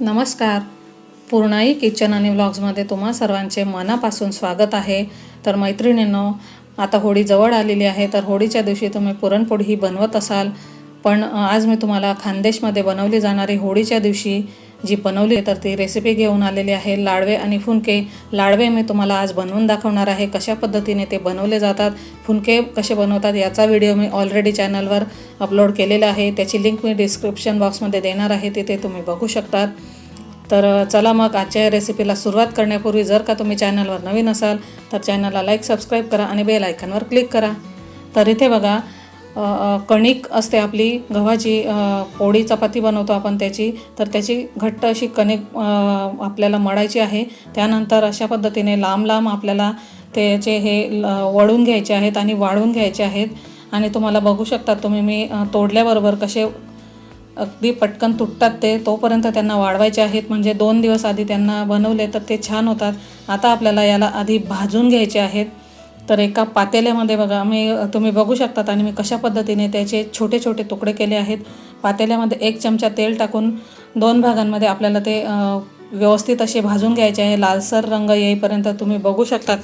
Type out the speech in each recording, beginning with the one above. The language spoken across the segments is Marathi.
नमस्कार. पूर्णाई किचन आणि व्लॉग्समध्ये तुम्हा सर्वांचे मनापासून स्वागत आहे. तर मैत्रिणींनो आता होळी जवळ आलेली आहे तर होळीच्या दिवशी तुम्ही पुरणपोळी ही बनवत असाल. पण आज मी तुम्हाला खानदेशमध्ये बनवली जाणारी होळीच्या दिवशी जी बनवली आहे तर ती रेसिपी घेऊन आलेली आहे लाडवे आणि फुनके. लाडवे मी तुम्हाला आज बनवून दाखवणार आहे कशा पद्धतीने ते बनवले जातात फुनके कसे बनवतात याचा व्हिडिओ मी ऑलरेडी चॅनलवर अपलोड केलेला आहे. त्याची लिंक मी डिस्क्रिप्शन बॉक्समध्ये देणार आहे तिथे तुम्ही बघू शकतात. तर चला मग आजच्या रेसिपीला सुरुवात करण्यापूर्वी जर का तुम्ही चॅनलवर नवीन असाल तर चॅनलला लाईक सबस्क्राईब करा आणि बेल आयकनवर क्लिक करा. तर इथे बघा कणिक असते आपली गव्हाची पोळी चपाती बनवतो आपण त्याची तर त्याची घट्ट अशी कणिक आपल्याला मळायची आहे. त्यानंतर अशा पद्धतीने लांब लांब आपल्याला त्याचे हे ल- वळून घ्यायचे आहेत आणि वाळून घ्यायचे आहेत. आणि तुम्हाला बघू शकता तुम्ही मी तोडल्याबरोबर कसे अगदी पटकन तुटतात ते तोपर्यंत त्यांना वाढवायचे आहेत. म्हणजे दोन दिवस आधी त्यांना बनवले तर ते छान होतात. आता आपल्याला याला आधी भाजून घ्यायचे आहेत. तर एका पातेल्यामध्ये बघा मी तुम्ही बघू शकतात आणि मी कशा पद्धतीने त्याचे छोटे छोटे तुकडे केले आहेत. पातेल्यामध्ये एक चमचा तेल टाकून दोन भागांमध्ये आपल्याला ते व्यवस्थित असे भाजून घ्यायचे आहे. लालसर रंग येईपर्यंत तुम्ही बघू शकतात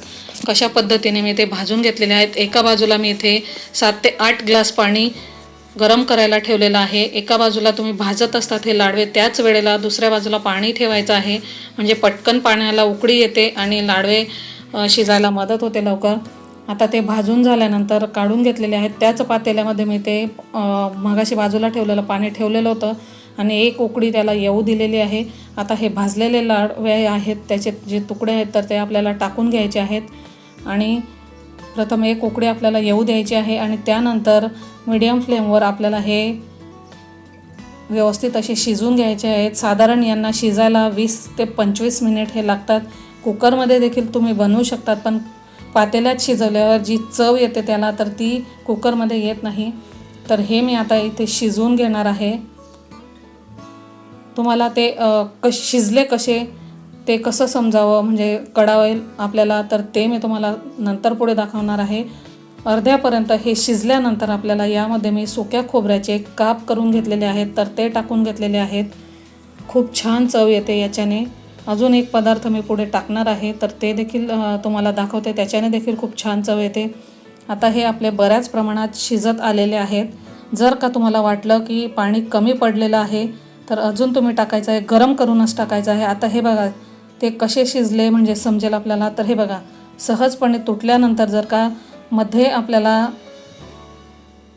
कशा पद्धतीने मी ते भाजून घेतलेले आहेत. एका बाजूला मी इथे सात ते आठ ग्लास पाणी गरम करायला ठेवलेलं आहे. एका बाजूला तुम्ही भाजत असतात हे लाडवे त्याच वेळेला दुसऱ्या बाजूला पाणी ठेवायचं आहे. म्हणजे पटकन पाण्याला उकळी येते आणि लाडवे शिजायला मदत होते लवकर. आता ते भाजून झाल्यानंतर काढून घेतलेले आहेत. त्याच पातेल्यामध्ये मी ते मगाशी बाजूला ठेवलेलं पाणी ठेवलेलं होतं आणि एक उकडी त्याला येऊ दिलेली आहे. आता हे भाजलेले लाडवे आहेत. त्याचे जे तुकडे आहेत तर ते आपल्याला टाकून घ्यायचे आहेत. आणि प्रथम एक उकडी आपल्याला येऊ द्यायची आहे आणि त्यानंतर मीडियम फ्लेमवर आपल्याला हे व्यवस्थित असे शिजून घ्यायचे आहेत. साधारण यांना शिजायला वीस ते पंचवीस मिनिट हे लागतात. कुकरमध्ये देखील तुम्ही बनवू शकतात पण पातेल्यात शिजवल्यावर जी चव येते त्याला तर ती कुकरमध्ये येत नाही. तर हे मी आता इथे शिजवून घेणार आहे. तुम्हाला ते कश शिजले कसे ते कसं समजावं म्हणजे कळावेल आपल्याला तर ते मी तुम्हाला नंतर पुढे दाखवणार आहे. अर्ध्यापर्यंत हे शिजल्यानंतर आपल्याला यामध्ये मी सुक्या खोबऱ्याचे काप करून घेतलेले आहेत तर ते टाकून घेतलेले आहेत. खूप छान चव येते याच्याने. अजून एक पदार्थ मी पुढे टाकणार आहे तर ते देखील तुम्हाला दाखवते. त्याच्याने देखील खूप छान चव येते. आता हे आपले बऱ्याच प्रमाणात शिजत आलेले आहेत. जर का तुम्हाला वाटलं की पाणी कमी पडलेलं आहे तर अजून तुम्ही टाकायचं आहे गरम करूनच टाकायचं आहे. आता हे बघा ते कसे शिजले म्हणजे समजेल आपल्याला. तर हे बघा सहजपणे तुटल्यानंतर जर का मध्ये आपल्याला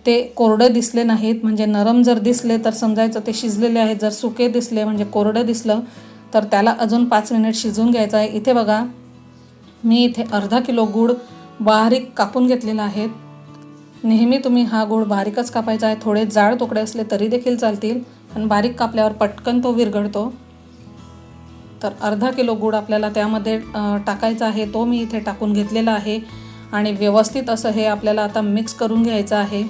ते कोरडे दिसले नाहीत म्हणजे नरम जर दिसले तर समजायचं ते शिजलेले आहेत. जर सुके दिसले म्हणजे कोरडं दिसलं तर त्याला अजून पाच मिनिट शिजवून घ्यायचं आहे. इथे बघा मी इथे अर्धा किलो गूळ बारीक कापून घेतलेला आहे. नेहमी तुम्ही हा गूळ बारीकच कापायचा आहे. थोडे जाड तुकडे असले तरी देखील चालतील पण बारीक कापल्यावर पटकन तो विरघळतो. तर अर्धा किलो गूळ आपल्याला त्यामध्ये टाकायचा आहे. तो मी इथे टाकून घेतलेला आहे. आणि व्यवस्थित असं हे आपल्याला आता मिक्स करून घ्यायचं आहे.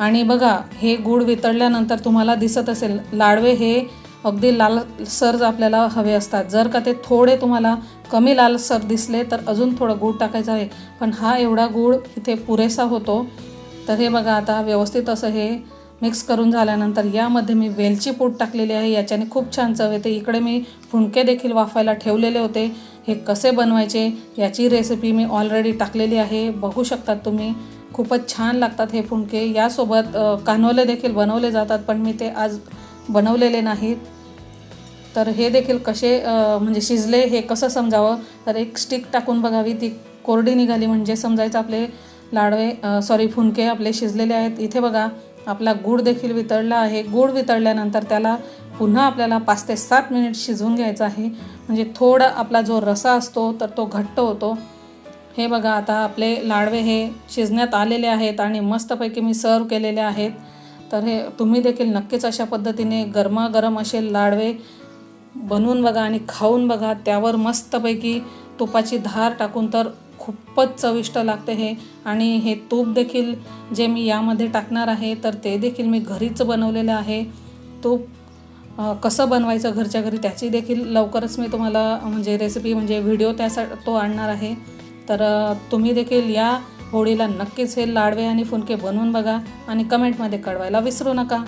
आणि बघा हे गूळ वितळल्यानंतर तुम्हाला दिसत असेल लाडवे हे अगदी लालसर आपल्याला हवे असतात. जर का ते थोडे तुम्हाला कमी लालसर दिसले तर अजून थोडं गूळ टाकायचं आहे. पण हा एवढा गूळ इथे पुरेसा होतो. तर हे बघा आता व्यवस्थित असं हे मिक्स करून झाल्यानंतर यामध्ये मी वेलची पूड टाकलेली आहे. याच्याने खूप छान चव येते. इकडे मी फुणके देखील वाफायला ठेवलेले होते. हे कसे बनवायचे याची रेसिपी मी ऑलरेडी टाकलेली आहे. बघू शकतात तुम्ही खूपच छान लागतात हे फुणके. यासोबत कानोले कान्होले देखील बनवले जातात पण मी ते आज बनवलेले नाहीत. तर हे देखील कसे म्हणजे शिजले हे कसं समजावं? तर एक स्टिक टाकून बघावी. ती कोरडी निघाली म्हणजे समजायचं आपले लाडवे सॉरी फुनके आपले शिजलेले आहेत. इथे बघा आपला गूळ देखील वितळला आहे. गूळ वितळल्यानंतर त्याला पुन्हा आपल्याला पाच ते सात मिनिट शिजवून घ्यायचं आहे. म्हणजे थोडा आपला जो रसा असतो तर तो घट्ट होतो. हे बघा आता आपले लाडवे हे शिजण्यात आलेले आहेत आणि मस्तपैकी मी सर्व केलेले आहेत. तर हे तुम्ही देखील नक्कीच अशा पद्धतीने गरमागरम असे लाडवे बनवून बघा आणि खाऊन बघा. त्यावर मस्तपैकी तुपाची धार टाकून तर खूपच चविष्ट लागते हे. आणि हे तूप देखील जे मी यामध्ये टाकणार आहे तर ते देखील मी घरीच बनवलेलं आहे. तूप कसं बनवायचं घरच्या घरी त्याची देखील लवकरच मी तुम्हाला म्हणजे रेसिपी म्हणजे व्हिडिओ त्यासा तो आणणार आहे. तर तुम्ही देखील या होळीला नक्कीच हे लाडवे आणि फुनके बनवून बघा आणि कमेंटमध्ये कळवायला विसरू नका.